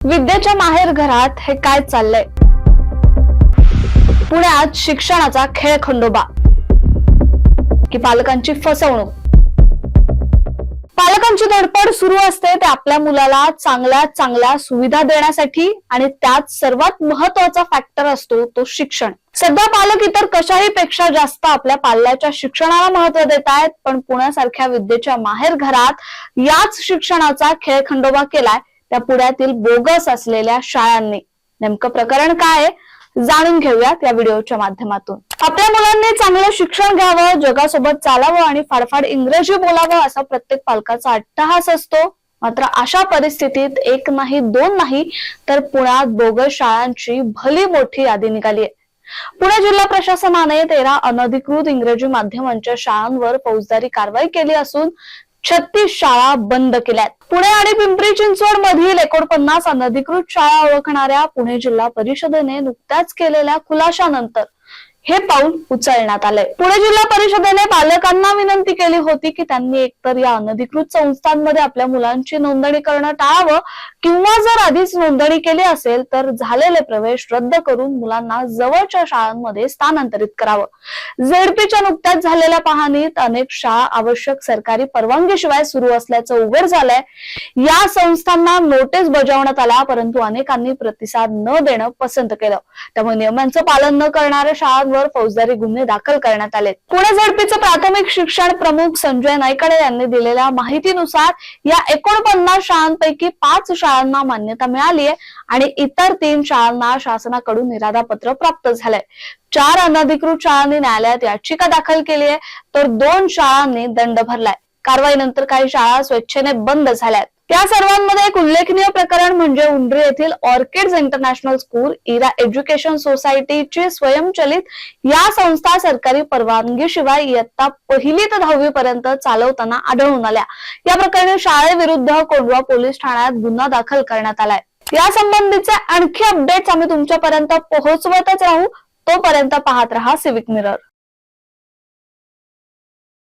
विद्येच्या माहेर घरात हे काय चाललंय? पुण्यात शिक्षणाचा खेळ खंडोबा. की पालकांची फसवणूक. पालकांची धडपड सुरू असते ते आपल्या मुलाला चांगल्या चांगल्या सुविधा देण्यासाठी आणि त्यात सर्वात महत्त्वाचा फॅक्टर असतो तो शिक्षण. सध्या पालक इतर कशाही पेक्षा जास्त आपल्या पाल्याच्या शिक्षणाला महत्त्व देत आहेत पण पुण्यासारख्या विद्येच्या माहेर घरात याच शिक्षणाचा खेळ खंडोबा केलाय. त्या पुण्यातील बोगस असलेल्या शाळांनी. नेमकं प्रकरण काय आहे? जाणून घेऊयात या व्हिडिओच्या माध्यमातून. आपल्या मुलांनी चांगलं शिक्षण घ्यावं जगासोबत चालावं आणि फाडफाड इंग्रजी बोलावं असा प्रत्येक पालकाचा अट्टहास असतो. मात्र अशा परिस्थितीत एक नाही दोन नाही तर पुण्यात बोगस शाळांची भली मोठी यादी निघाली आहे पुणे जिल्हा प्रशासनाने तेरा अनधिकृत इंग्रजी माध्यमांच्या शाळांवर फौजदारी कारवाई केली असून छत्तीस शाळा बंद केल्यात. पुणे आणि पिंपरी चिंचवड मधील एकोणपन्नास अनधिकृत शाळा ओळखणाऱ्या पुणे जिल्हा परिषदेने नुकत्याच केलेल्या खुलाशानंतर हे पाऊल उचलण्यात आलंय. पुणे जिल्हा परिषदेने पालकांना विनंती केली होती की त्यांनी एकतर या अनधिकृत संस्थांमध्ये आपल्या मुलांची नोंदणी करणं टाळावं किंवा जर आधीच नोंदणी केली असेल तर झालेले प्रवेश रद्द करून मुलांना जवळच्या शाळांमध्ये स्थानांतरित करावं. झेडपीच्या नुकत्याच झालेल्या पाहणीत अनेक शाळा आवश्यक सरकारी परवानगीशिवाय सुरू असल्याचं उघड झालंय. या संस्थांना नोटीस बजावण्यात आला परंतु अनेकांनी प्रतिसाद न देणं पसंत केलं. त्यामुळे नियमांचं पालन न करणाऱ्या शाळा शाळांवर फौजदारी गुन्हे दाखल करण्यात आले पुणे झडपीचे प्राथमिक शिक्षण प्रमुख संजय नायकडे यांनी दिलेल्या माहितीनुसार या एकोणपन्नास शाळांपैकी पाच शाळांना मान्यता मिळाली आहे आणि इतर तीन शाळांना शासनाकडून निराधापत्र प्राप्त झालंय. चार अनधिकृत शाळांनी न्यायालयात याचिका दाखल केली आहे तर दोन शाळांनी दंड भरलाय. कारवाईनंतर काही शाळा स्वेच्छेने बंद झाल्यात. या सर्वांमध्ये एक उल्लेखनीय प्रकरण म्हणजे उंड्री येथील Orchids International School Ira education सोसायटीची स्वयंचलित या संस्था सरकारी परवानगीशिवाय इयत्ता पहिली ते दहावी पर्यंत चालवताना आढळून आल्या. या प्रकरणी शाळेविरुद्ध कोंढवा पोलीस ठाण्यात गुन्हा दाखल करण्यात आलाय. या संबंधीचे आणखी अपडेट्स आम्ही तुमच्यापर्यंत पोहोचवतच राहू. तोपर्यंत पाहत रहा सिविक मिरर